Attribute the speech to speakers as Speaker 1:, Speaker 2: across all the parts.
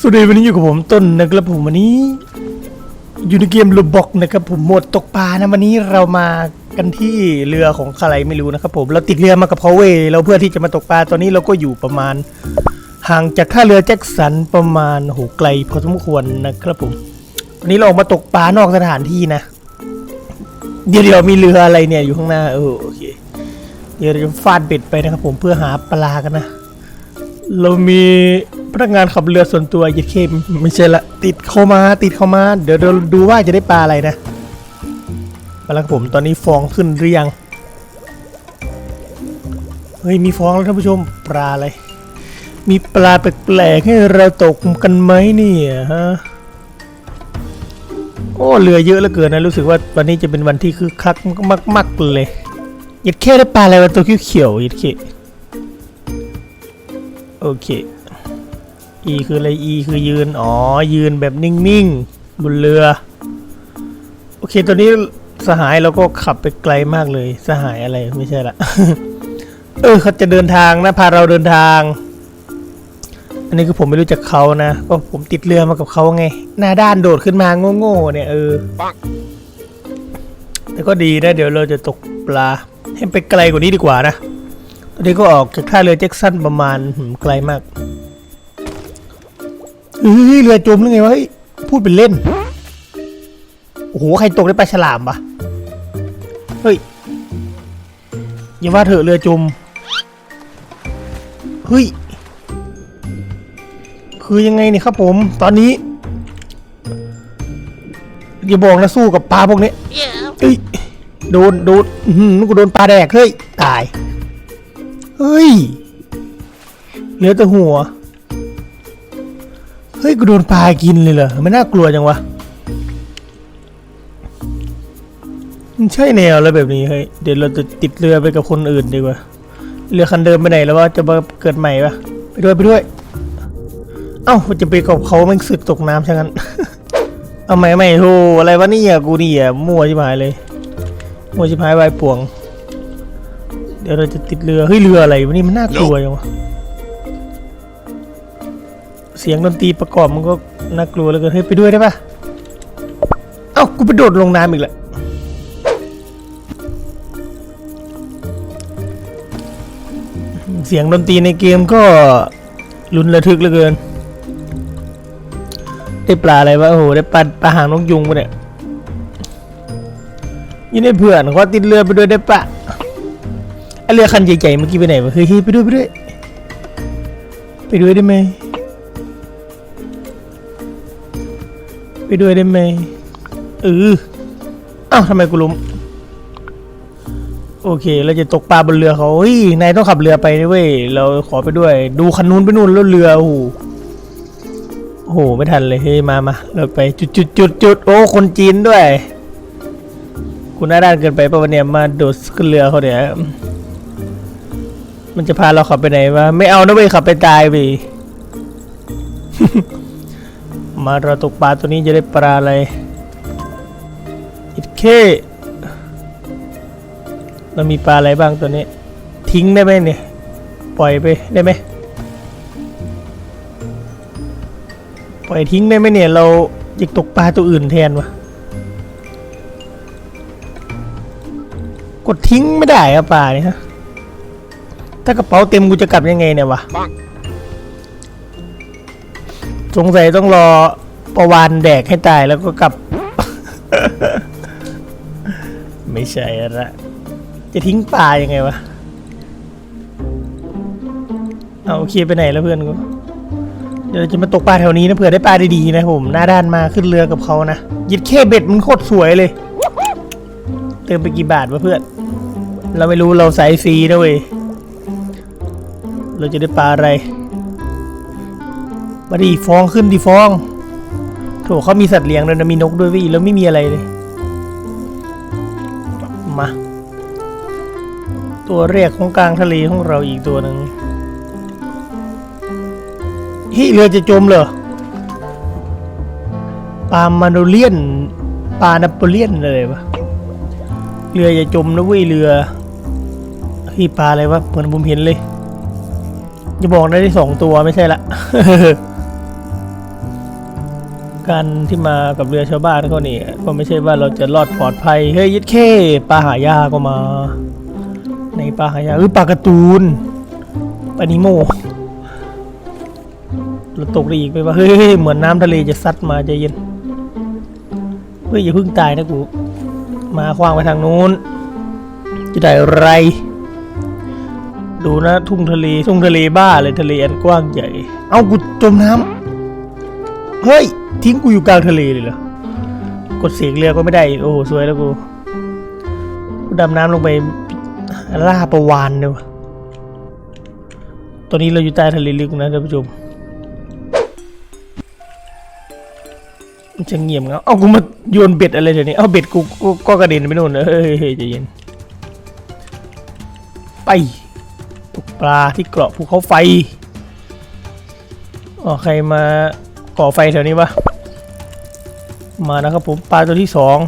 Speaker 1: สวัสดีวันนี้อยู่กับผมต้นนะครับผมวันนี้ อยู่ในเกมลูบอกนะครับผมหมดตกปลานะวันนี้เรามากันที่เรือของใครไม่รู้นะครับผมเราติดเรือมากับเขาเวเราเพื่อที่จะมาตกปลาตอนนี้เราก็อยู่ประมาณ ห่างจากท่าเรือแจ็คสันประมาณโหไกลพอสมควรนะครับผมวันนี้เราออกมาตกปลานอกสถานที่นะ เดี๋ยวเดี๋ยวมีเรืออะไรเนี่ยอยู่ข้างหน้าเออโอเคเดี๋ยวเราจะฟาดเบ็ดไปนะครับผมเพื่อหาปลากันนะ เรามี พนักงานขับเรือส่วนตัวยัดเข้มไม่ใช่ละ ติดเข้ามาติดเข้ามา เดี๋ยวเราดูว่าจะได้ปลาอะไรนะมาแล้วครับผมตอนนี้ฟองขึ้นหรือยังเฮ้ยมีฟองแล้วท่านผู้ชมปลาอะไรมีปลาแปลกๆให้เราตกกันไหมเนี่ยฮะโอ้เรือเยอะเหลือเกินนะรู้สึกว่าวันนี้จะเป็นวันที่คึกคักมากๆเลยยัดเข้ได้ปลาอะไรวะตัวเขียวๆยัดเข้โอเค E คืออะไร E คือยืน อ๋อ ยืนแบบนิ่งๆบนเรือ โอเค ตอนนี้สหายเราก็ขับไปไกลมากเลย สหายอะไรไม่ใช่ละ เออเขาจะเดินทางนะ พาเราเดินทาง อันนี้คือผมไม่รู้จักเขานะ ก็ผมติดเรือมากับเขาไง หน้าด้านโดดขึ้นมาโง่ๆเนี่ยเออแต่ก็ดีนะ เดี๋ยวเราจะตกปลา ให้ไปไกลกว่านี้ดีกว่านะ ตอนนี้ก็ออกจากท่าเรือแจ็คสันประมาณไกลมาก เฮ้ยเรือจมหรือไงวะเฮ้ยพูดเป็นเล่น โอ้โห ใครตกได้ปลาฉลามปะเฮ้ย อย่าว่าเถอะเรือจม เฮ้ย คือยังไงเนี่ยครับผม ตอนนี้ อย่าบอกนะสู้กับปลาพวกนี้เอ้ย โดน โดนอื้อหือกูโดนปลาแดก เฮ้ย ตาย เฮ้ย เหลือแต่หัว ฮ้ยกูโดนปลากินเลยเหรอไม่น่ากลัวจังวะมันใช่แนวอะไรแบบนี้เฮ้ยเดี๋ยวเราจะติดเรือไปกับคนอื่นดีกว่าเรือคันเดิมไปไหนแล้วว่าจะมาเกิดใหม่ปะไปด้วยไปด้วย เอ้าจะไปกับเขาแม่งสึกตกน้ำใช่งั้นเอาใหม่ใหม่โธ่อะไรวะนี่ยกูนี่อะมั่วชิบหายเลยมั่วชิบหายวายป่วง เดี๋ยวเราจะติดเรือเฮ้ยเรืออะไรวะนี่มันน่ากลัวจังวะ สียงดนตรีประกอบมันก็น่ากลัวเหลยเกินเฮ้ยไปด้วยได้ปะเอ้ากูไปโดดลงน้ำอีกแล้วเสียงดนตรีในเกมก็รุนระทึกเหลือเกิน ได้ปลาอะไรวะโอ้โหได้ปลาปลาหางนกยุงปะเนี่ยยี่ได้เพื่อนขอติดเรือไปด้วยได้ปะไอเรือคันใหญ่ๆเมื่อกี้ไปไหนวะเฮ้ยไปด้วยไปด้วยไปด้วยได้ไหม ไปด้วยได้ไหมเอออ้าวทำไมกูล้มโอเคเราจะตกปลาบนเรือเขาเฮ้ยนายต้องขับเรือไปนะเว้ยเราขอไปด้วย ดูคันนู้นไปนู่นแล้วเรือโอ้โหโอ้โหไม่ทันเลยเฮ้ยมามาเราไปจุดจุดจุดจุดโอ้คนจีนด้วย คุณหน้าด้านเกินไปปะวันเนี้ยมาโดดขึ้นเรือเขาเนี่ยมันจะพาเราขับไปไหนวะไม่เอานะเว้ยขับไปตายไป มาเราตกปลาตัวนี้จะได้ปลาอะไรอิดเคเรามีปลาอะไรบ้างตัวนี้ ทิ้งได้ไหมเนี่ย ปล่อยไปได้ไหมปล่อยทิ้งได้ไหมเนี่ย เราอยากตกปลาตัวอื่นแทนวะกดทิ้งไม่ได้อะปลาเนี่ยฮะถ้ากระเป๋าเต็มกูจะกลับยังไงเนี่ยวะ สงสัยต้องรอประวานแดกให้ตายแล้วก็กลับ ไม่ใช่ละจะทิ้งปลายังไงวะ เอาโอเคไปไหนแล้วเพื่อนกู เดี๋ยวจะมาตกปลาแถวนี้นะเผื่อได้ปลาดีๆนะผม หน้าด้านมาขึ้นเรือกับเขานะยิดแค่เบ็ดมันโคตรสวยเลย เติมไปกี่บาทวะเพื่อน เราไม่รู้เราใส่ฟรีนะเว้ย เราจะได้ปลาอะไร มาดีฟองขึ้นดีฟองโถเขามีสัตว์เลี้ยงด้วยนะมีนกด้วยวิแล้วไม่มีอะไรเลย มา ตัวแรกของกลางทะเลของเราอีกตัวหนึ่งฮ้ยเรือจะจมเหรอปลามาโนเลียนปลานาโปเลียนอะไรวะเรือจะจมนะเว้ยเรือเฮ้ยปลาอะไรวะเหมือนผมเห็นเลยอย่าบอกได้สองตัวไม่ใช่ละ การที่มากับเรือชาวบ้านเขานี่ก็ไม่ใช่ว่าเราจะรอดปลอดภัย เฮ้ยยิดเข้ปลาหายาก็มา ในปลาหายาเออปลาการ์ตูนปลานิโมเราตกได้อีกไปว่าเฮ้ยเหมือนน้ำทะเลจะซัดมาใจเย็นเฮ้ยอย่าเพิ่งตายนะกูมาคว้างไปทางนู้น จะได้อะไร ดูนะทุ่งทะเลทุ่งทะเลบ้าเลยทะเลอันกว้างใหญ่ เอากูจมน้ำเฮ้ย ทิ้งกูอยู่กลางทะเลเลยเหรอกดเสียงเรือก็ไม่ได้ โอ้โหสวยแล้วกูกูดำน้ำลงไปล่าประวานเดียวะตอนนี้เราอยู่ใต้ทะเลลึกนะท่านผู้ชมมันจะเงียบเงาเอากูมาโยนเบ็ดอะไรเดี๋ยวนี้ เอาเบ็ดกูก็กระเด็นไปโน่นเลยเฮ้ยเฮ้ยใจเย็น ไปตกปลาที่เกาะภูเขาไฟอ๋อใครมา ก่อไฟแถวนี้วะมานะครับผมปลาตัวที่สอง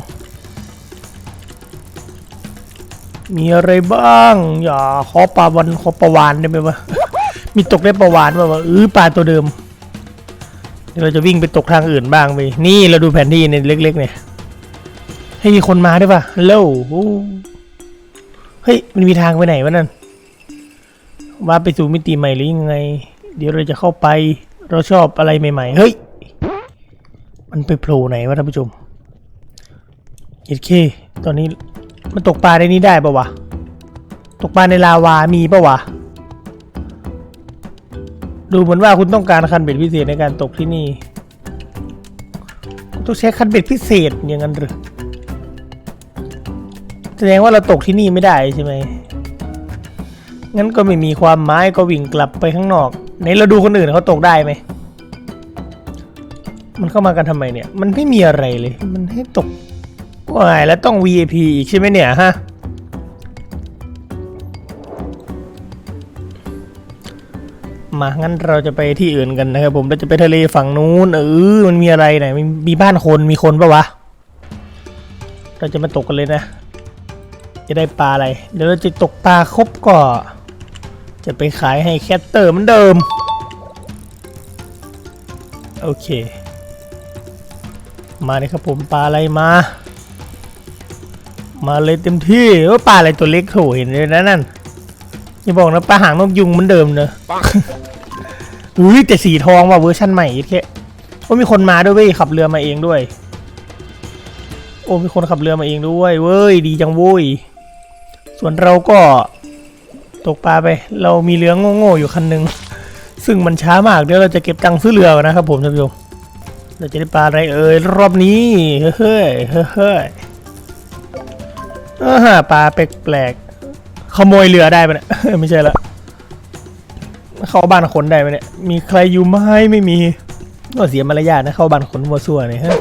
Speaker 1: มีอะไรบ้าง อย่าขอปลาวันขอปลาวานได้ไหมวะมีตกได้ปลาวานป่าวะเออปลาตัวเดิมเดี๋ยวเราจะวิ่งไปตกทางอื่นบ้างไปนี่เราดูแผนที่ในเล็ก ๆ เนี่ย ให้มีคนมาได้ป่ะฮัลโหลเฮ้ยมันมีทางไปไหนวะนั่นว่าไปสู่มิติใหม่หรือยังไง เดี๋ยวเราจะเข้าไป เราชอบอะไรใหม่ ๆ เฮ้ย มันไปโผล่ไหนวะท่านผู้ชมเอ็ดเคตอนนี้มันตกปลาในนี้ได้ปะวะ ตกปลาในลาวามีปะวะ ดูเหมือนว่าคุณต้องการคันเบ็ดพิเศษในการตกที่นี่ ต้องใช้คันเบ็ดพิเศษอย่างนั้นหรือแสดงว่าเราตกที่นี่ไม่ได้ใช่ไหมงั้นก็ไม่มีความหมายก็วิ่งกลับไปข้างนอก ไหนเราดูคนอื่นเขาตกได้ไหม มันเข้ามากันทำไมเนี่ย มันไม่มีอะไรเลย มันให้ตกว้ายแล้วต้อง VIP อีกใช่ไหมเนี่ยฮะ มางั้นเราจะไปที่อื่นกันนะครับผม เราจะไปทะเลฝั่งนู้น เออ มันมีอะไรไหนมีมีบ้านคน มีคนปะวะ เราจะมาตกกันเลยนะ จะได้ปลาอะไร เดี๋ยวเราจะตกปลาครบก็ จะไปขายให้แคทเตอร์เหมือนเดิม โอเค มาเลยครับผมปลาอะไรมา มาเลยเต็มที่ว่าปลาอะไรตัวเล็กโถเห็นเลยนะนั่นอย่าบอกนะปลาหางนกยุงเหมือนเดิมเนอะอุ้ยแต่สีทองว่ะเวอร์ชันใหม่อีกแค่โอ้มีคนมาด้วยเว้ยขับเรือมาเองด้วย โอ้มีคนขับเรือมาเองด้วยเว้ยดีจังเว้ยส่วนเราก็ ตกปลาไป เรามีเรือโง่ๆอยู่คันหนึ่งซึ่งมันช้ามากเดี๋ยวเราจะเก็บตังค์ซื้อเรือนะครับผมท่านผู้ชมเราจะได้ปลาอะไรเอ่ยรอบนี้เฮ้ยเฮ้ยเฮ้ยเฮ้ยอ่าปลาแปลกๆขโมยเรือได้ปะเนี่ยไม่ใช่ละเข้าบ้านคนได้ไหมเนี่ยมีใครอยู่ไหมไม่มีก็เสียมารยาทนะเข้าบ้านคนวัวซัวเนี่ยฮะ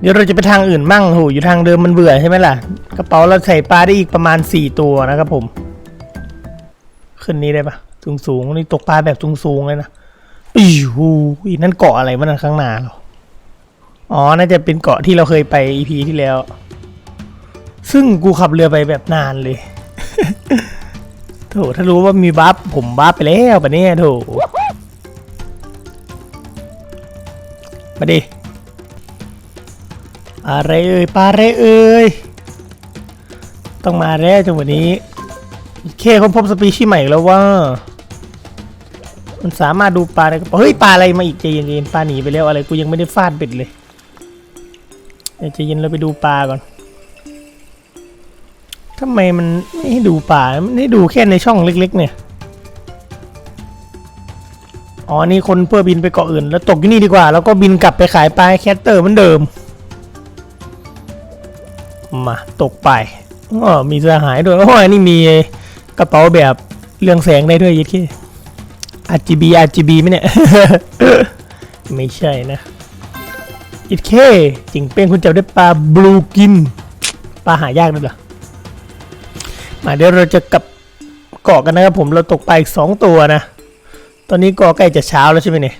Speaker 1: เดี๋ยวเราจะไปทางอื่นมั่งโหอยู่ทางเดิมมันเบื่อใช่ไหมล่ะ กระเป๋าเราใส่ปลาได้อีกประมาณสี่ตัวนะครับผม ขึ้นนี้ได้ปะสูงสูงนี่ตกปลาแบบสูงสูงเลยนะอีหูยนั่นเกาะอะไรวะนั่นข้างหน้าเราอ๋อ น่าจะเป็นเกาะที่เราเคยไป EP ที่แล้ว ซึ่งกูขับเรือไปแบบนานเลยโถถ้ารู้ว่ามีบัฟผมบัฟไปแล้วปะเนี่ยโถมาดิอะไรเอ่ยปลาอะไรเอ่ยต้องมาแล้วจังหวะนี้ เคคนพบสปีชีส์ใหม่อีกแล้วว่า มันสามารถดูปลาได้ก็เฮ้ยปลาอะไรมาอีกใจเย็นๆปลาหนีไปแล้วอะไรกูยังไม่ได้ฟาดเบ็ดเลยเดี๋ยวใจเย็นเราไปดูปลาก่อนทำไมมันไม่ให้ดูปลาไมันให้ดูแค่ในช่องเล็ก ๆ เนี่ย อ๋อ นี่คนเพื่อบินไปเกาะอื่น แล้วตกที่นี่ดีกว่า แล้วก็บินกลับไปขายปลาแคทเตอร์เหมือนเดิม มา ตกไปอ๋อมีเสือหายด้วยโอ้ยนี่มี กระเป๋าแบบเรืองแสงได้ด้วยยิดที่ RGB RGB ไหมเนี่ย ไม่ใช่นะอิดเคจิงเป็นคุณจับได้ปลาบลูกิน ปลาหายากด้วยเหรอ มาเดี๋ยวเราจะกลับเกาะกันนะครับผมเราตกปลาอีกสองตัวนะ ตอนนี้ก็ใกล้จะเช้าแล้วใช่ไหมเนี่ย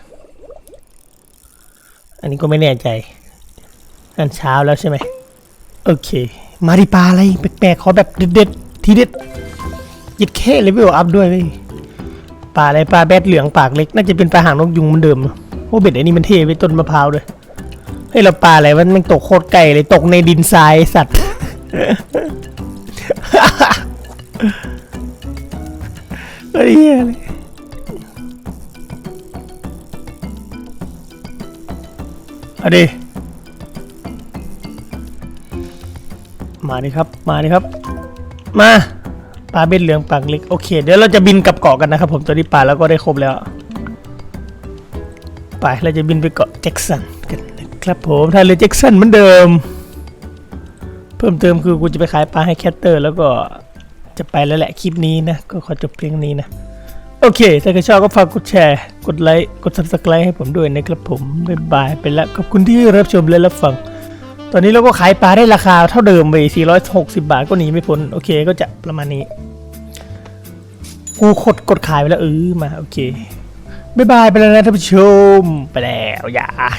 Speaker 1: อันนี้ก็ไม่แน่ใจนั่นเช้าแล้วใช่ไหมโอเค มาดิปลาอะไรแปลกๆขอแบบเด็ดๆทีเด็ด ยิดแค่เลเวลอัพด้วยเว้ยปลาอะไรปลาแบดเหลืองปากเล็กน่าจะเป็นปลาหางนกยุงเหมือนเดิมโอ้เบ็ดไอ้นี่มันเท่ไปต้นมะพร้าวด้วยเฮ้ยเราปลาอะไรมันมันตกโคตรไกลเลยตกในดินทรายสัตว์เฮ้ยเหี้ยเลยอาดิมาดิครับ มาดิครับ มา ปลาเบ็ดเหลืองปากเล็กโอเค เดี๋ยวเราจะบินกลับเกาะกันนะครับผมตอนนี้ปลาแล้วก็ได้ครบแล้ว ไปเราจะบินไปเกาะแจ็กสันกันนะครับผมท่าเรือแจ็กสันเหมือนเดิม เพิ่มเติมคือกูจะไปขายปลาให้แคทเตอร์ แล้วก็จะไปแล้วแหละคลิปนี้นะ ก็ขอจบเพียงนี้นะโอเค ถ้าใครชอบก็ฝากกดแชร์ กดไลค์ กด subscribe ให้ผมด้วยนะครับผม บ๊ายบาย ไปแล้ว ขอบคุณที่รับชมและรับฟัง ตอนนี้เราก็ขายปลาได้ราคาเท่าเดิมไป460 บาทก็หนีไม่พ้น โอเคก็จะประมาณนี้ กูกดกดขายไปแล้วเออมา โอเคบ๊ายบายไปแล้วนะท่านผู้ชม ไปแล้ว อย่า